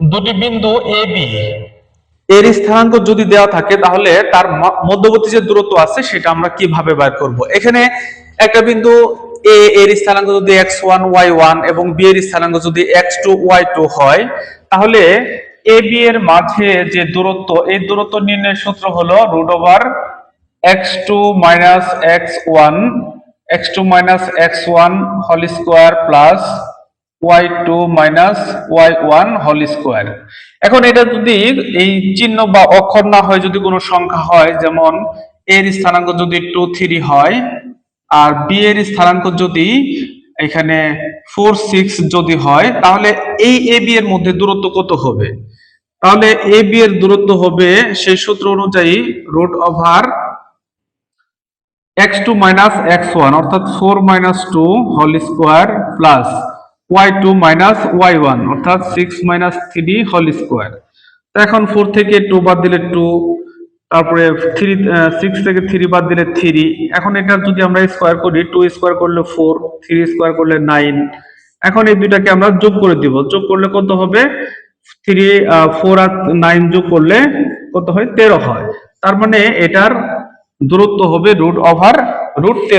দুটি বিন্দু A B এর স্থানাঙ্ক যদি দেওয়া থাকে, তাহলে তার মধ্যবর্তী যে দূরত্ব আছে, সেটা আমরা কীভাবে বের করব? এখানে একটা বিন্দু এ এর স্থানাঙ্ক যদি এক্স ওয়ান ওয়াই ওয়ান এবং বি এর স্থানাঙ্ক যদি এক্স টু ওয়াই টু হয়, তাহলে এ বি এর মাঝে যে দূরত্ব, এই দূরত্ব নির্ণয়ের সূত্র হলো root over x two minus x one x two minus x one whole square plus y two minus y one whole square এখন এটা যদি এই চিহ্ন বা অক্ষর না হয়, যদি কোনো সংখ্যা হয়, যেমন এর স্থানাঙ্ক যদি টু থ্রি হয়, আর বি এর স্থানাঙ্ক যদি এখানে ফোর সিক্স যদি হয়, তাহলে এই এ বি এর মধ্যে দূরত্ব কত হবে? তাহলে এ বি এর দূরত্ব হবে সেই সূত্র অনুযায়ী root over x two minus x one অর্থাৎ four minus two whole square plus y two minus y one অর্থাৎ six minus three whole square তো এখন ফোর থেকে টু বাদ দিলে টু তারপরে থ্রি সিক্স থেকে থ্রি বাদ দিলে থ্রি এখন এটা যদি আমরা স্কোয়ার করি টু স্কোয়ার করলে ফোর থ্রি স্কোয়ার করলে নাইন এখন এই দুইটাকে আমরা যোগ করে দিব। যোগ করলে কত হবে? থ্রি ফোর আর নাইন যোগ করলে কত হয়? তেরো হয়। তার মানে এটার দূরত্ব হবে রুট ওভার রুট তেরো